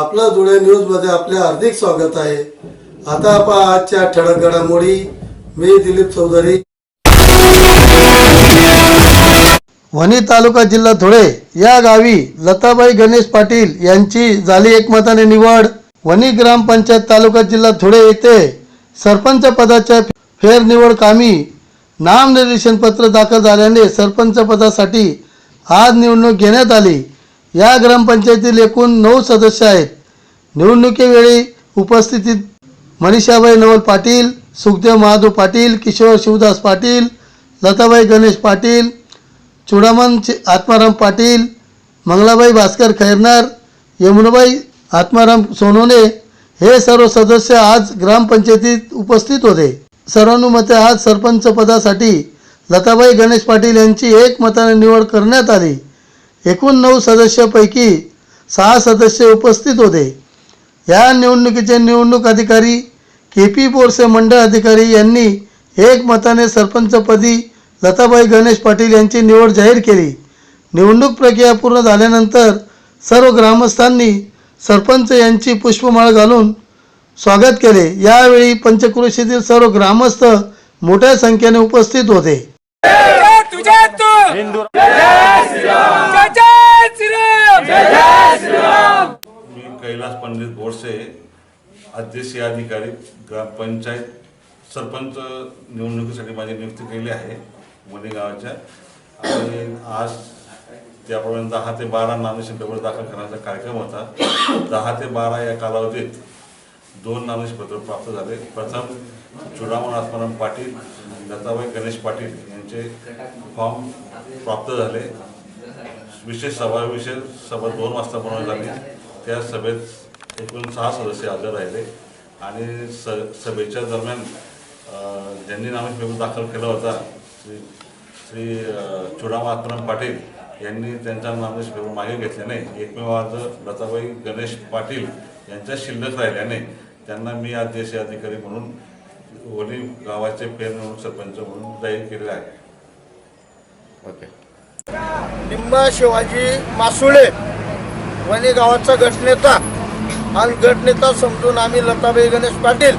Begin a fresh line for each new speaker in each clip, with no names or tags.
आपलं जुळे न्यूजमध्ये आपले हार्दिक स्वागत आहे. आता आपण आजच्या ठळक घडामोडी मी दिलीप चौधरी. वणी तालुका जिल्हा धुळे या गावी लताबाई गणेश पाटील यांची झाली एकमताने निवड. वणी ग्रामपंचायत तालुका जिल्हा धुळे येथे सरपंच पदाच्या फेरनिवड कामी नामनिर्देशन पत्र दाखल झाल्याने सरपंच पदासाठी आज निवडणूक घेण्यात आली. या ग्रामपंचायतीतील एकूण नऊ सदस्य आहेत. निवडणुकीवेळी उपस्थितीत मनीषाबाई नवल पाटील सुखदेव महादेव पाटील किशोर शिवदास पाटील लताबाई गणेश पाटील चुडामन आत्माराम पाटील मंगलाबाई भास्कर खैरनार यमुनाबाई आत्माराम सोनोने हे सर्व सदस्य आज ग्रामपंचायतीत उपस्थित होते. सर्वानुमते आज सरपंच पदासाठी लताबाई गणेश पाटील यांची एक मताने निवड करण्यात आली. एकूण नऊ सदस्यापैकी सहा सदस्य उपस्थित होते. या निवडणुकीचे निवडणूक अधिकारी के पी बोरसे मंडळ अधिकारी यांनी एक मताने सरपंचपदी लताबाई गणेश पाटील यांची निवड जाहीर केली. निवडणूक प्रक्रिया पूर्ण झाल्यानंतर सर्व ग्रामस्थांनी सरपंच यांची पुष्पमाळ घालून स्वागत केले. यावेळी पंचक्रोशीतील सर्व ग्रामस्थ मोठ्या संख्येने उपस्थित होते.
अध्यक्षीय अधिकारी ग्रामपंचायत सरपंच निवडणुकीसाठी माझी नियुक्ती केली आहे मने गावाच्या आणि आज त्याप्रमाणे दहा ते बारा नामनिशन पेपर दाखल करण्याचा कार्यक्रम होता. दहा ते बारा या कालावधीत दोन नामनिशन पत्र प्राप्त झाले. प्रथम चुडामण आत्माराम पाटील लताबाई गणेश पाटील यांचे फॉर्म प्राप्त झाले. विशेष सभा विशेष सभा दोन वाजता बनवण्यात झाली त्या सभेत एकूण सहा सदस्य हजर राहिले. आणि स सभेच्या दरम्यान ज्यांनी पेपर दाखल केला होता श्री श्री चुडामा आत्माराम पाटील यांनी त्यांचा पेपर मागे घेतल्याने एकमेव अर्ज लताबाई गणेश पाटील यांच्या शिल्लक राहिल्याने त्यांना मी अध्यक्ष अधिकारी म्हणून वणी गावाचे पेरनिवडणूक सरपंच म्हणून जाहीर केलेले आहे.
निम्मा शिवाजी मासुळे वणी गावाचा गटनेता. आणि गटनेता समजून आम्ही लताबाई गणेश पाटील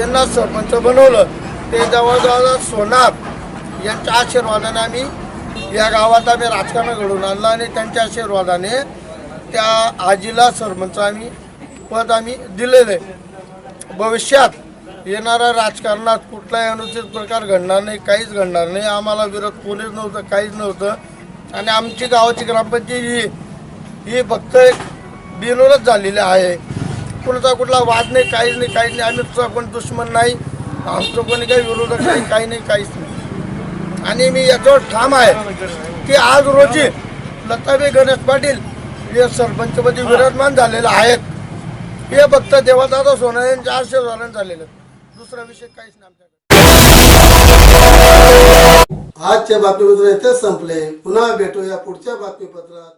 यांना सरपंच बनवलं. ते जवळजवळ सोनार यांच्या आशीर्वादाने आम्ही या गावात आम्ही राजकारण घडवून आणलं आणि त्यांच्या आशीर्वादाने त्या आजीला सरपंच आम्ही पद आम्ही दिलेलं आहे. भविष्यात येणाऱ्या राजकारणात कुठलाही अनुचित प्रकार घडणार नाही काहीच घडणार नाही. आम्हाला विरोध कोणीच नव्हतं काहीच नव्हतं. आणि आमची गावाची ग्रामपंचायत ही ही फक्त एक बिनोलच झालेले आहे. कुणाचा कुठला वाद नाही काहीच नाही काहीच नाही. आम्ही तुझा कोण दुश्मन नाही. आमचं कोणी काही विरोधक नाही काही नाही काहीच नाही. आणि मी याच्यावर ठाम आहे की आज रोजी लताबाई गणेश पाटील हे सरपंचपदी विराजमान झालेले आहेत. हे फक्त देवादादा सोना यांच्या आशीर्वादाने झालेलं दुसरा विषय काहीच नाही आमच्याकडे.
आजचे बातमीपत्र इथेच संपले. पुन्हा भेटूया पुढच्या बातमीपत्रात.